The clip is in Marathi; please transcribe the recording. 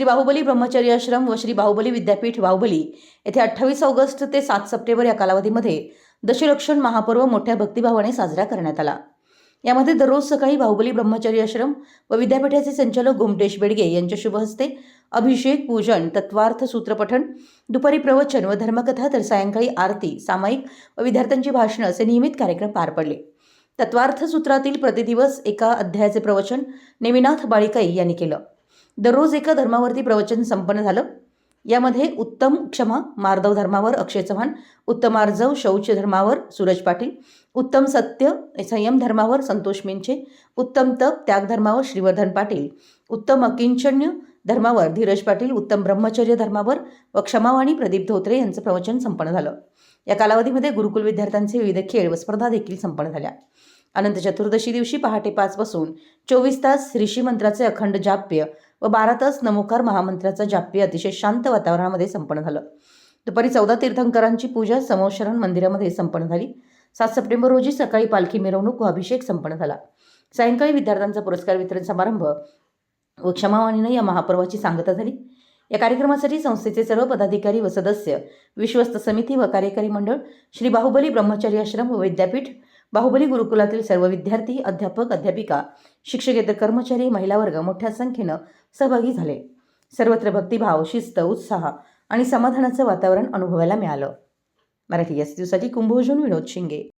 श्री बाहुबली ब्रह्मचर्य आश्रम व श्री बाहुबली विद्यापीठ बाहुबली येथे अठ्ठावीस ऑगस्ट ते सात सप्टेंबर या कालावधीमध्ये दशलक्षण महापर्व मोठ्या भक्तिभावाने साजरा करण्यात आला. यामध्ये दररोज सकाळी बाहुबली ब्रह्मचर्य आश्रम व विद्यापीठाचे संचालक गोमटेश बेडगे यांच्या शुभ हस्ते अभिषेक पूजन तत्वार्थ सूत्रपठण दुपारी प्रवचन व धर्मकथा तर सायंकाळी आरती सामायिक व विद्यार्थ्यांची भाषणं असे नियमित कार्यक्रम पार पडले. तत्वार्थ सूत्रातील प्रतिदिवस एका अध्यायाचे प्रवचन नेमिनाथ बाळिकाई यांनी केलं. दररोज एका धर्मावरती प्रवचन संपन्न झालं. यामध्ये उत्तम क्षमा मार्दव धर्मावर अक्षय चव्हाण उत्तमार्जव शौच धर्मावर सूरज पाटील उत्तम सत्य संयम धर्मावर संतोष मिंचे उत्तम तप त्याग धर्मावर श्रीवर्धन पाटील उत्तम अकिंचन्य धर्मावर धीरज पाटील उत्तम ब्रह्मचर्य धर्मावर व क्षमावाणी प्रदीप धोत्रे यांचं प्रवचन संपन्न झालं. या कालावधीमध्ये गुरुकुल विद्यार्थ्यांचे विविध खेळ व स्पर्धा देखील संपन्न झाल्या. अनंत चतुर्दशी दिवशी पहाटे पाचपासून चोवीस तास ऋषी मंत्राचे अखंड जाप्य व बारा तास नमोकार महामंत्राचा जाप्य अतिशय शांत वातावरणामध्ये संपन्न झालं. दुपारी चौदा तीर्थंकरांची पूजा समोशरण मंदिरामध्ये संपन्न झाली. सात सप्टेंबर रोजी सकाळी पालखी मिरवणूक व अभिषेक संपन्न झाला. सायंकाळी विद्यार्थ्यांचा पुरस्कार वितरण समारंभ व क्षमावाणीनं या महापर्वाची सांगता झाली. या कार्यक्रमासाठी संस्थेचे सर्व पदाधिकारी व सदस्य विश्वस्त समिती व कार्यकारी मंडळ श्री बाहुबली ब्रह्मचारी आश्रम व विद्यापीठ बाहुबली गुरुकुलातील सर्व विद्यार्थी अध्यापक अध्यापिका शिक्षकेतर कर्मचारी महिला वर्ग मोठ्या संख्येनं सहभागी झाले. सर्वत्र भक्तिभाव शिस्त उत्साह आणि समाधानाचं वातावरण अनुभवायला मिळालं. मराठी एस दिवसाठी कुंभोजून विनोद शिंगे.